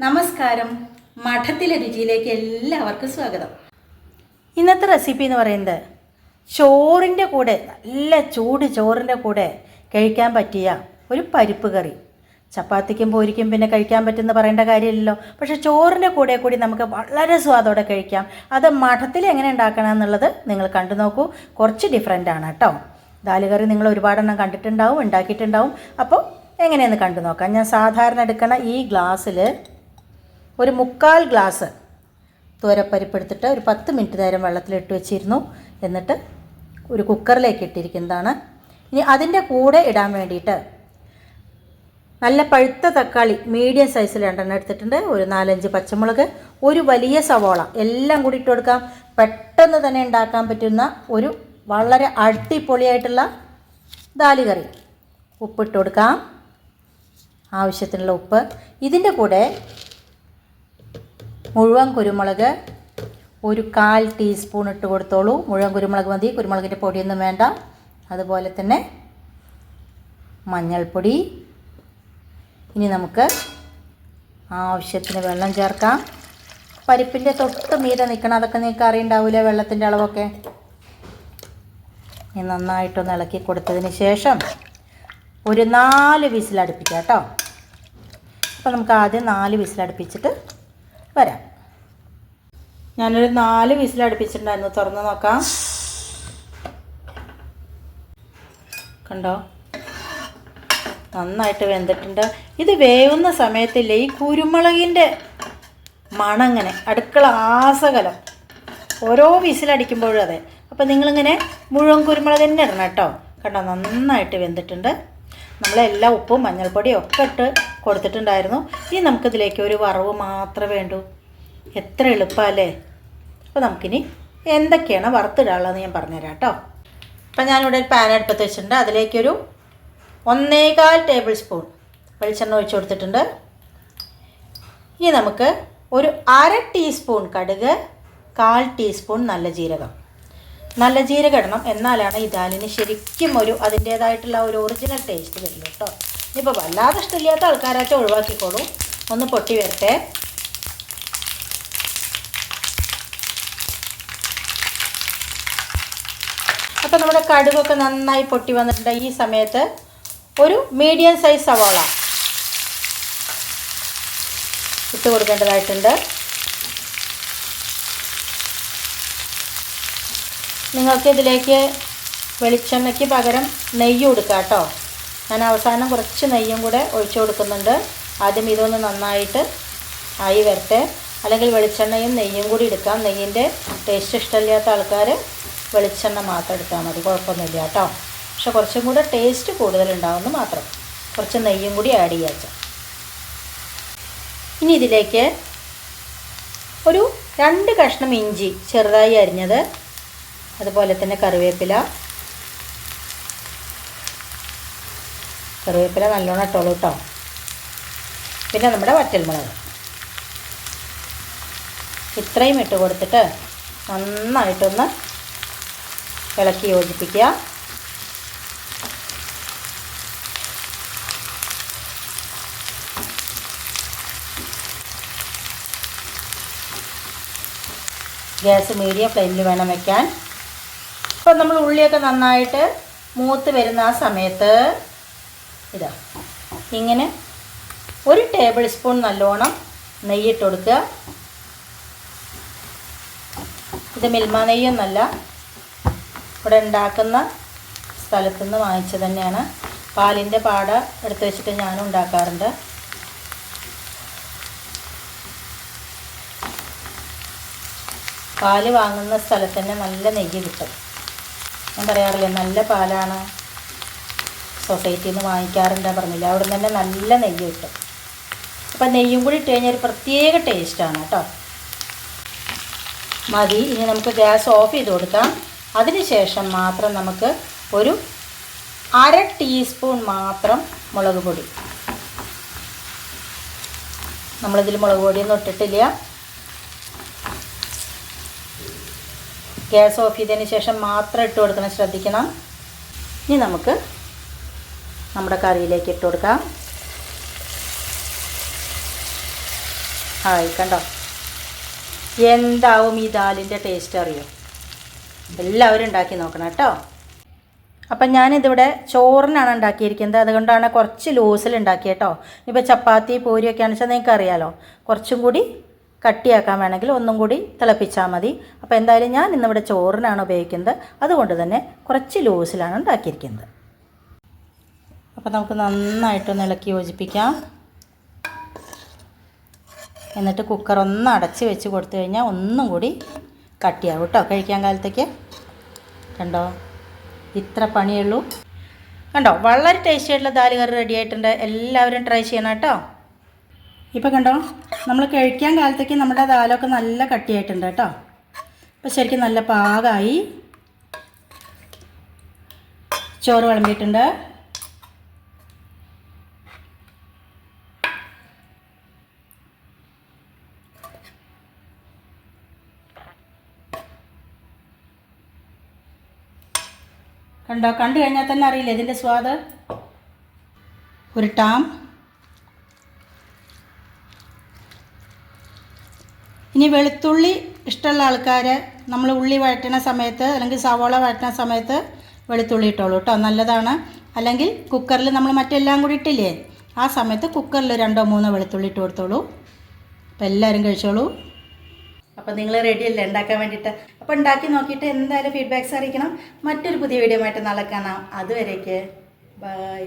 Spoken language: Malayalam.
നമസ്കാരം. മഠത്തിലെ രുചിയിലേക്ക് എല്ലാവർക്കും സ്വാഗതം. ഇന്നത്തെ റെസിപ്പി എന്ന് പറയുന്നത് ചോറിന്റെ കൂടെ നല്ല ചൂട് ചോറിന്റെ കൂടെ കഴിക്കാൻ പറ്റിയ ഒരു പരിപ്പ് കറി. ചപ്പാത്തിക്കും പൂരിക്കും പിന്നെ കഴിക്കാൻ പറ്റുമെന്ന് പറയേണ്ട കാര്യമില്ലല്ലോ. പക്ഷേ ചോറിന്റെ കൂടെ കൂടി നമുക്ക് വളരെ സ്വാദോടെ കഴിക്കാം. അത് മഠത്തിൽ എങ്ങനെ ഉണ്ടാക്കണം എന്നുള്ളത് നിങ്ങൾ കണ്ടു നോക്കൂ. കുറച്ച് ഡിഫറെന്റ് ആണ് കേട്ടോ. ദാൽ കറി നിങ്ങൾ ഒരുപാടെണ്ണം കണ്ടിട്ടുണ്ടാവും ഉണ്ടാക്കിയിട്ടുണ്ടാവും. അപ്പോൾ എങ്ങനെയെന്ന് കണ്ടു നോക്കാം. ഞാൻ സാധാരണ എടുക്കണ ഈ ഗ്ലാസ്സിൽ ഒരു മുക്കാൽ ഗ്ലാസ് തോരപ്പരിപ്പെടുത്തിട്ട് ഒരു പത്ത് മിനിറ്റ് നേരം വെള്ളത്തിലിട്ട് വെച്ചിരുന്നു. എന്നിട്ട് ഒരു കുക്കറിലേക്ക് ഇട്ടിരിക്കുന്നതാണ്. ഇനി അതിന്റെ കൂടെ ഇടാൻ വേണ്ടിയിട്ട് നല്ല പഴുത്ത തക്കാളി മീഡിയം സൈസിൽ രണ്ടെണ്ണം എടുത്തിട്ടുണ്ട്. ഒരു നാലഞ്ച് പച്ചമുളക് ഒരു വലിയ സവോള. എല്ലാം കൂടി ഇട്ട് കൊടുക്കാം. പെട്ടെന്ന് തന്നെ ഉണ്ടാക്കാൻ പറ്റുന്ന ഒരു വളരെ അടിപൊളിയായിട്ടുള്ള ദാലി കറി. ഉപ്പിട്ട് കൊടുക്കാം. ആവശ്യത്തിനുള്ള ഉപ്പ്. ഇതിന്റെ കൂടെ മുഴുവൻ കുരുമുളക് ഒരു കാൽ ടീസ്പൂൺ ഇട്ട് കൊടുത്തോളൂ. മുഴുവൻ കുരുമുളക് മതി. കുരുമുളകിന്റെ പൊടിയൊന്നും വേണ്ട. അതുപോലെ തന്നെ മഞ്ഞൾപ്പൊടി. ഇനി നമുക്ക് ആവശ്യത്തിന് വെള്ളം ചേർക്കാം. പരിപ്പിന്റെ തൊട്ട് മീതെ നിൽക്കണം. അതൊക്കെ നിങ്ങൾക്ക് അറിയുണ്ടാവില്ലേ വെള്ളത്തിന്റെ അളവൊക്കെ? ഇനി നന്നായിട്ടൊന്ന് ഇളക്കി കൊടുത്തതിന് ശേഷം ഒരു നാല് വിസിലടുപ്പിക്കാം കേട്ടോ. അപ്പോൾ നമുക്ക് ആദ്യം നാല് വിസിലടുപ്പിച്ചിട്ട് വരാം. ഞാനൊരു നാല് വിസിലടുപ്പിച്ചിട്ടുണ്ടായിരുന്നു തുറന്ന് നോക്കാം. കണ്ടോ? നന്നായിട്ട് വെന്തിട്ടുണ്ട്. ഇത് വേവുന്ന സമയത്തില്ലേ ഈ കുരുമുളകിന്റെ മണങ്ങനെ അടുക്കള ആസകലം. ഓരോ വിസിലടിക്കുമ്പോഴും അതെ. അപ്പോൾ നിങ്ങളിങ്ങനെ മുഴുവൻ കുരുമുളക് തന്നെ ഇടണം കേട്ടോ. കണ്ടോ? നന്നായിട്ട് വെന്തിട്ടുണ്ട്. നമ്മളെല്ലാം ഉപ്പും മഞ്ഞൾപ്പൊടിയും ഒക്കെ ഇട്ട് കൊടുത്തിട്ടുണ്ടായിരുന്നു. ഇനി നമുക്കിതിലേക്ക് ഒരു വറവ് മാത്രമേ വേണ്ടൂ. എത്ര എളുപ്പമല്ലേ? അപ്പോൾ നമുക്കിനി എന്തൊക്കെയാണ് വറുത്തിടാനുള്ളതെന്ന് ഞാൻ പറഞ്ഞുതരാം കേട്ടോ. അപ്പം ഞാനിവിടെ ഒരു പാൻ അടുപ്പത്ത് വെച്ചിട്ടുണ്ട്. അതിലേക്കൊരു ഒന്നേകാൽ ടേബിൾ സ്പൂൺ വെളിച്ചെണ്ണ ഒഴിച്ചു കൊടുത്തിട്ടുണ്ട്. ഇനി നമുക്ക് ഒരു അര ടീസ്പൂൺ കടുക് കാൽ ടീസ്പൂൺ നല്ല ജീരകം. നല്ല ജീരകം ഇടണം എന്നാലാണ് ഈ ദാലിന് ശരിക്കും ഒരു അതിന്റേതായിട്ടുള്ള ഒരു ഒറിജിനൽ ടേസ്റ്റ് വരുള്ളൂ കേട്ടോ ഇനിയിപ്പോൾ വല്ലാതെ ഇഷ്ടമില്ലാത്ത ആൾക്കാരായിട്ട് ഒഴിവാക്കിക്കോളൂ. ഒന്ന് പൊട്ടി വരട്ടെ. അപ്പോൾ നമ്മുടെ കടുകൊക്കെ നന്നായി പൊട്ടി വന്നിട്ടുണ്ട് ഈ സമയത്ത്. ഒരു മീഡിയം സൈസ് സവാള ഇട്ട് കൊടുക്കേണ്ടതായിട്ടുണ്ട്. നിങ്ങൾക്ക് ഇതിലേക്ക് വെളിച്ചെണ്ണയ്ക്ക് പകരം നെയ്യ് കൊടുക്കാം കേട്ടോ. ഞാൻ അവസാനം കുറച്ച് നെയ്യും കൂടെ ഒഴിച്ചു കൊടുക്കുന്നുണ്ട്. ആദ്യം ഇതൊന്ന് നന്നായിട്ട് ആയി വരട്ടെ. അല്ലെങ്കിൽ വെളിച്ചെണ്ണയും നെയ്യും കൂടി എടുക്കാം. നെയ്യിന്റെ ടേസ്റ്റ് ഇഷ്ടമില്ലാത്ത ആൾക്കാർ വെളിച്ചെണ്ണ മാത്രം എടുത്താൽ മതി. കുഴപ്പമൊന്നുമില്ല കേട്ടോ. പക്ഷെ കുറച്ചും കൂടെ ടേസ്റ്റ് കൂടുതലുണ്ടാവുമെന്ന് മാത്രം. കുറച്ച് നെയ്യും കൂടി ആഡ് ചെയ്യാച്ച ഇനി ഇതിലേക്ക് ഒരു രണ്ട് കഷ്ണം ഇഞ്ചി ചെറുതായി അരിഞ്ഞത് അതുപോലെ തന്നെ കറിവേപ്പില. കറിവേപ്പില നല്ലോണം ഇട്ടോളൂ കേട്ടോ പിന്നെ നമ്മുടെ വറ്റൽമുളക് ഇത്രയും ഇട്ട് കൊടുത്തിട്ട് നന്നായിട്ടൊന്ന് ഇളക്കി യോജിപ്പിക്കുക. ഗ്യാസ് മീഡിയം ഫ്ലെയിമിൽ വേണം വെക്കാൻ. ഇപ്പം നമ്മൾ ഉള്ളിയൊക്കെ നന്നായിട്ട് മൂത്ത് വരുന്ന ആ സമയത്ത് ഇതാ ഇങ്ങനെ ഒരു ടേബിൾ സ്പൂൺ നല്ലോണം നെയ്യിട്ട് കൊടുക്കുക. ഇത് മിൽമ നെയ്യൊന്നല്ല ഇവിടെ ഉണ്ടാക്കുന്ന സ്ഥലത്തു നിന്ന് വാങ്ങിച്ചത് തന്നെയാണ്. പാലിന്റെ പാട എടുത്ത് വെച്ചിട്ട് ഞാനും ഉണ്ടാക്കാറുണ്ട്. പാൽ വാങ്ങുന്ന സ്ഥലത്ത് തന്നെ നല്ല നെയ്യ് കിട്ടും. ഞാൻ പറയാറില്ലേ നല്ല പാലാണ് സൊസൈറ്റിയിൽ നിന്ന് വാങ്ങിക്കാറുണ്ട് പറഞ്ഞില്ല. അവിടെ തന്നെ നല്ല നെയ്യ് കിട്ടും. അപ്പം നെയ്യും കൂടി ഇട്ട് കഴിഞ്ഞാൽ ഒരു പ്രത്യേക ടേസ്റ്റാണ് കേട്ടോ. മതി ഇനി നമുക്ക് ഗ്യാസ് ഓഫ് ചെയ്ത് കൊടുക്കാം. അതിനുശേഷം മാത്രം നമുക്ക് ഒരു അര ടീസ്പൂൺ മാത്രം മുളക് പൊടി. നമ്മളിതിൽ മുളക് പൊടിയൊന്നും ഇട്ടിട്ടില്ല. ഗ്യാസ് ഓഫ് ചെയ്തതിന് ശേഷം മാത്രം ഇട്ട് കൊടുക്കണം. ശ്രദ്ധിക്കണം. ഇനി നമുക്ക് നമ്മുടെ കറിയിലേക്ക് ഇട്ട് കൊടുക്കാം. ആയി കണ്ടോ? എന്താവും ഈ ദാലിന്റെ ടേസ്റ്റ് അറിയോ? എല്ലാവരും ഉണ്ടാക്കി നോക്കണം കേട്ടോ. അപ്പം ഞാനിതിവിടെ ചോറിനാണ് ഉണ്ടാക്കിയിരിക്കുന്നത്. അതുകൊണ്ടാണ് കുറച്ച് ലൂസിൽ കേട്ടോ ഇപ്പോൾ ചപ്പാത്തി പൂരിയൊക്കെ ആണെന്ന് വെച്ചാൽ നിങ്ങൾക്ക് അറിയാലോ കുറച്ചും കൂടി കട്ടിയാക്കാൻ വേണമെങ്കിൽ ഒന്നും കൂടി തിളപ്പിച്ചാൽ മതി. അപ്പോൾ എന്തായാലും ഞാൻ ഇന്നിവിടെ ചോറിനാണ് ഉപയോഗിക്കുന്നത്. അതുകൊണ്ട് തന്നെ കുറച്ച് ലൂസിലാണ് ഉണ്ടാക്കിയിരിക്കുന്നത്. അപ്പോൾ നമുക്ക് നന്നായിട്ടൊന്ന് ഇളക്കി യോജിപ്പിക്കാം. എന്നിട്ട് കുക്കർ ഒന്ന് അടച്ച് വെച്ച് കൊടുത്തു കഴിഞ്ഞാൽ ഒന്നും കൂടി കട്ടിയാവും കേട്ടോ കഴിക്കാൻ കാലത്തേക്ക്. കണ്ടോ? ഇത്ര പണിയുള്ളൂ. കണ്ടോ? വളരെ ടേസ്റ്റി ആയിട്ടുള്ള ദാലുകറി റെഡി ആയിട്ടുണ്ട്. എല്ലാവരും ട്രൈ ചെയ്യണം കേട്ടോ. ഇപ്പോൾ കണ്ടോ? നമ്മൾ കഴിക്കാൻ കാലത്തേക്ക് നമ്മുടെ ദാലൊക്കെ നല്ല കട്ടിയായിട്ടുണ്ട് കേട്ടോ. അപ്പോൾ ശരിക്കും നല്ല പാകമായി ചോറ് വിളമ്പിയിട്ടുണ്ട്. കണ്ടോ? കണ്ടു കഴിഞ്ഞാൽ തന്നെ അറിയില്ല ഇതിന്റെ സ്വാദ്? ഉരുട്ടാം ഇനി വെളുത്തുള്ളി ഇഷ്ടമുള്ള ആൾക്കാർ നമ്മൾ ഉള്ളി വഴറ്റണ സമയത്ത് അല്ലെങ്കിൽ സവോള വഴറ്റണ സമയത്ത് വെളുത്തുള്ളി ഇട്ടോളൂ കേട്ടോ നല്ലതാണ്. അല്ലെങ്കിൽ കുക്കറിൽ നമ്മൾ മറ്റെല്ലാം കൂടി ഇട്ടില്ലേ? ആ സമയത്ത് കുക്കറിൽ രണ്ടോ മൂന്നോ വെളുത്തുള്ളി ഇട്ട് കൊടുത്തോളൂ. അപ്പോൾ എല്ലാവരും കഴിച്ചോളൂ. അപ്പോൾ നിങ്ങൾ റെഡി അല്ലേ? ഉണ്ടാക്കാൻ വേണ്ടിയിട്ട്. അപ്പോൾ ഉണ്ടാക്കി നോക്കിയിട്ട് എന്തായാലും ഫീഡ്ബാക്ക്സ് അറിയിക്കണം. മറ്റൊരു പുതിയ വീഡിയോ ആയിട്ട് നാളെ കാണാം. അതുവരേക്ക്. ബൈ